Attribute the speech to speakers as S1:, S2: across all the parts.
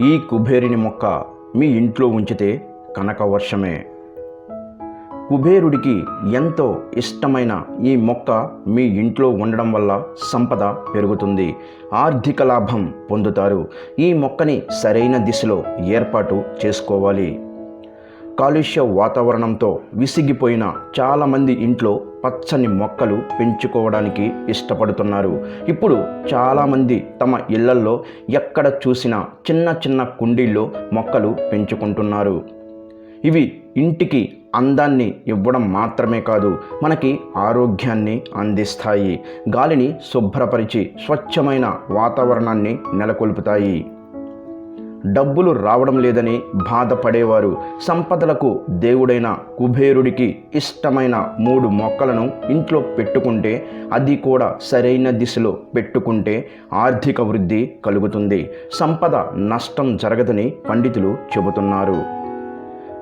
S1: ఈ కుబేరుని మొక్క మీ ఇంట్లో ఉంచితే కనక వర్షమే. కుబేరుడికి ఎంతో ఇష్టమైన ఈ మొక్క మీ ఇంట్లో ఉండడం వల్ల సంపద పెరుగుతుంది. ఆర్థిక లాభం పొందుతారు. ఈ మొక్కని సరైన దిశలో ఏర్పాటు చేసుకోవాలి. కాలుష్య వాతావరణంతో విసిగిపోయిన చాలామంది ఇంట్లో పచ్చని మొక్కలు పెంచుకోవడానికి ఇష్టపడుతున్నారు. ఇప్పుడు చాలామంది తమ ఇళ్ళల్లో ఎక్కడ చూసినా చిన్న చిన్న కుండీల్లో మొక్కలు పెంచుకుంటున్నారు. ఇవి ఇంటికి అందాన్ని ఇవ్వడం మాత్రమే కాదు మనకి ఆరోగ్యాన్ని అందిస్తాయి. గాలిని శుభ్రపరిచి స్వచ్ఛమైన వాతావరణాన్ని నెలకొల్పుతాయి. డబ్బులు రావడం లేదని బాధపడేవారు. సంపదలకు దేవుడైన కుబేరుడికి ఇష్టమైన మూడు మొక్కలను ఇంట్లో పెట్టుకుంటే అది కూడా సరైన దిశలో పెట్టుకుంటే ఆర్థిక వృద్ధి కలుగుతుంది. సంపద నష్టం జరగదని పండితులు చెబుతున్నారు.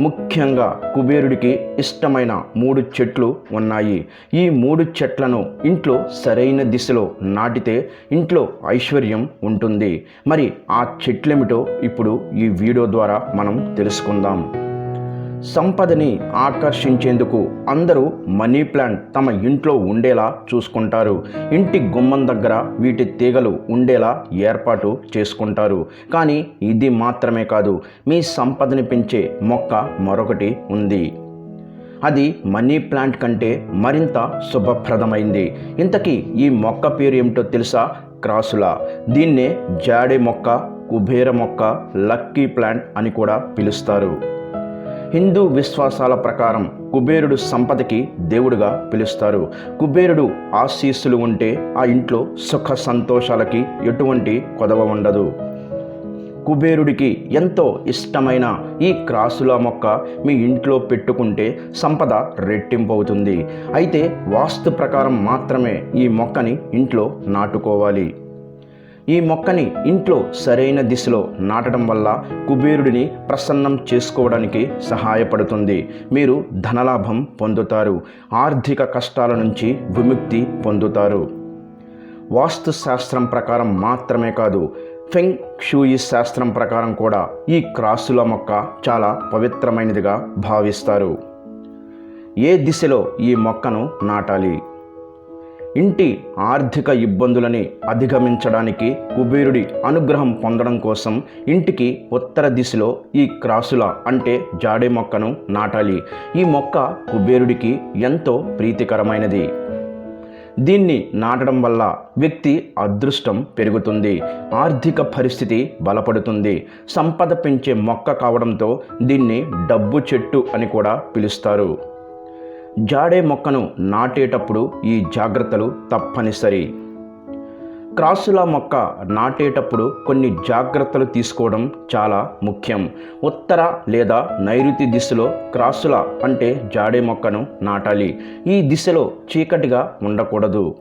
S1: ముఖ్యంగా కుబేరుడికి ఇష్టమైన మూడు చెట్లు ఉన్నాయి. ఈ మూడు చెట్లను ఇంట్లో సరైన దిశలో నాటితే ఇంట్లో ఐశ్వర్యం ఉంటుంది. మరి ఆ చెట్లేమిటో ఇప్పుడు ఈ వీడియో ద్వారా మనం తెలుసుకుందాం. సంపదని ఆకర్షించేందుకు అందరూ మనీ ప్లాంట్ తమ ఇంట్లో ఉండేలా చూసుకుంటారు. ఇంటి గుమ్మం దగ్గర వీటి తీగలు ఉండేలా ఏర్పాటు చేసుకుంటారు. కానీ ఇది మాత్రమే కాదు మీ సంపదని పెంచే మొక్క మరొకటి ఉంది. అది మనీ ప్లాంట్ కంటే మరింత శుభప్రదమైంది. ఇంతకీ ఈ మొక్క పేరు ఏమిటో తెలుసా? క్రాసులా. దీన్నే జాడే మొక్క కుబేర మొక్క లక్కీ ప్లాంట్ అని కూడా పిలుస్తారు. హిందూ విశ్వాసాల ప్రకారం కుబేరుడు సంపదకి దేవుడుగా పిలుస్తారు. కుబేరుడు ఆశీస్సులు ఉంటే ఆ ఇంట్లో సుఖ సంతోషాలకి ఎటువంటి కొదవ ఉండదు. కుబేరుడికి ఎంతో ఇష్టమైన ఈ క్రాసుల మొక్క మీ ఇంట్లో పెట్టుకుంటే సంపద రెట్టింపు అవుతుంది అయితే వాస్తు ప్రకారం మాత్రమే ఈ మొక్కని ఇంట్లో నాటుకోవాలి. ఈ మొక్కని ఇంట్లో సరైన దిశలో నాటడం వల్ల కుబేరుడిని ప్రసన్నం చేసుకోవడానికి సహాయపడుతుంది. మీరు ధనలాభం పొందుతారు. ఆర్థిక కష్టాల నుంచి విముక్తి పొందుతారు. వాస్తు శాస్త్రం ప్రకారం మాత్రమే కాదు ఫెంగ్ షూయి శాస్త్రం ప్రకారం కూడా ఈ క్రాసుల మొక్క చాలా పవిత్రమైనదిగా భావిస్తారు. ఏ దిశలో ఈ మొక్కను నాటాలి? ఇంటి ఆర్థిక ఇబ్బందులని అధిగమించడానికి కుబేరుడి అనుగ్రహం పొందడం కోసం ఇంటికి ఉత్తర దిశలో ఈ క్రాసుల అంటే జాడే మొక్కను నాటాలి. ఈ మొక్క కుబేరుడికి ఎంతో ప్రీతికరమైనది. దీన్ని నాటడం వల్ల వ్యక్తి అదృష్టం పెరుగుతుంది ఆర్థిక పరిస్థితి బలపడుతుంది. సంపద పెంచే మొక్క కావడంతో దీన్ని డబ్బు చెట్టు అని కూడా పిలుస్తారు. జాడే మొక్కను నాటేటప్పుడు ఈ జాగ్రత్తలు తప్పనిసరి. క్రాసుల మొక్క నాటేటప్పుడు కొన్ని జాగ్రత్తలు తీసుకోవడం చాలా ముఖ్యం. ఉత్తర లేదా నైరుతి దిశలో క్రాసుల అంటే జాడే మొక్కను నాటాలి. ఈ దిశలో చీకటిగా ఉండకూడదు.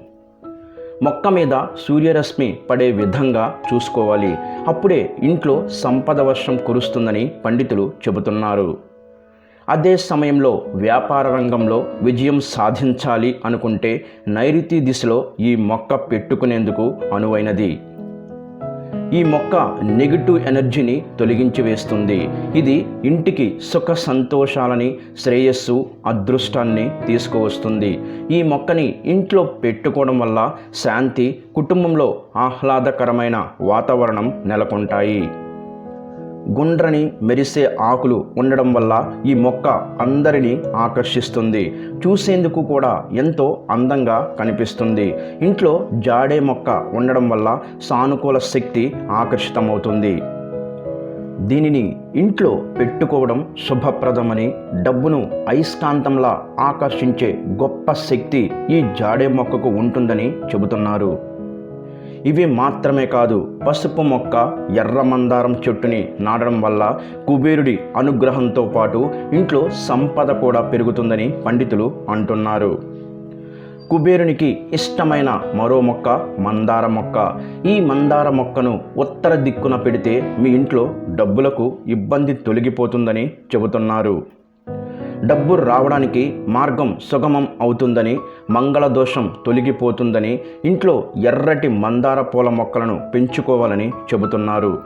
S1: మొక్క మీద సూర్యరశ్మి పడే విధంగా చూసుకోవాలి. అప్పుడే ఇంట్లో సంపద వర్షం కురుస్తుందని పండితులు చెబుతున్నారు. అదే సమయంలో వ్యాపార రంగంలో విజయం సాధించాలి అనుకుంటే నైరుతి దిశలో ఈ మొక్క పెట్టుకునేందుకు అనువైనది. ఈ మొక్క నెగిటివ్ ఎనర్జీని తొలగించి వేస్తుంది. ఇది ఇంటికి సుఖ సంతోషాలని శ్రేయస్సు అదృష్టాన్ని తీసుకువస్తుంది. ఈ మొక్కని ఇంట్లో పెట్టుకోవడం వల్ల శాంతి కుటుంబంలో ఆహ్లాదకరమైన వాతావరణం నెలకొంటాయి. గుండ్రని మెరిసే ఆకులు ఉండడం వల్ల ఈ మొక్క అందరినీ ఆకర్షిస్తుంది. చూసేందుకు కూడా ఎంతో అందంగా కనిపిస్తుంది. ఇంట్లో జాడే మొక్క ఉండడం వల్ల సానుకూల శక్తి ఆకర్షితమవుతుంది. దీనిని ఇంట్లో పెట్టుకోవడం శుభప్రదమని డబ్బును అయస్కాంతంలా ఆకర్షించే గొప్ప శక్తి ఈ జాడే మొక్కకు ఉంటుందని చెబుతున్నారు. ఇవి మాత్రమే కాదు పసుపు మొక్క ఎర్ర మందారం చెట్టుని నాటడం వల్ల కుబేరుడి అనుగ్రహంతో పాటు ఇంట్లో సంపద కూడా పెరుగుతుందని పండితులు అంటున్నారు. కుబేరునికి ఇష్టమైన మరో మొక్క మందార మొక్క. ఈ మందార మొక్కను ఉత్తర దిక్కున పెడితే మీ ఇంట్లో డబ్బులకు ఇబ్బంది తొలగిపోతుందని చెబుతున్నారు. డబ్బు రావడానికి మార్గం సుగమం అవుతుందని మంగళ దోషం తొలగిపోతుందని ఇంట్లో ఎర్రటి మందార పూల మొక్కలను పెంచుకోవాలని చెబుతున్నారు.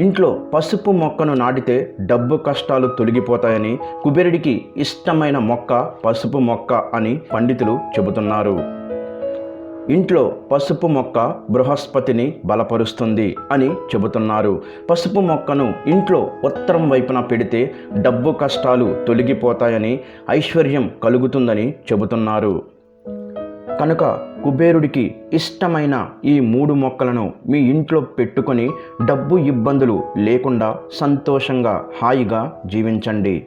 S1: ఇంట్లో పసుపు మొక్కను నాటితే డబ్బు కష్టాలు తొలగిపోతాయని కుబేరుడికి ఇష్టమైన మొక్క పసుపు మొక్క అని పండితులు చెబుతున్నారు. ఇంట్లో పసుపు మొక్క బృహస్పతిని బలపరుస్తుంది అని చెబుతున్నారు. పసుపు మొక్కను ఇంట్లో ఉత్తరం వైపున పెడితే డబ్బు కష్టాలు తొలగిపోతాయని ఐశ్వర్యం కలుగుతుందని చెబుతున్నారు. కనుక కుబేరుడికి ఇష్టమైన ఈ మూడు మొక్కలను మీ ఇంట్లో పెట్టుకొని డబ్బు ఇబ్బందులు లేకుండా సంతోషంగా హాయిగా జీవించండి.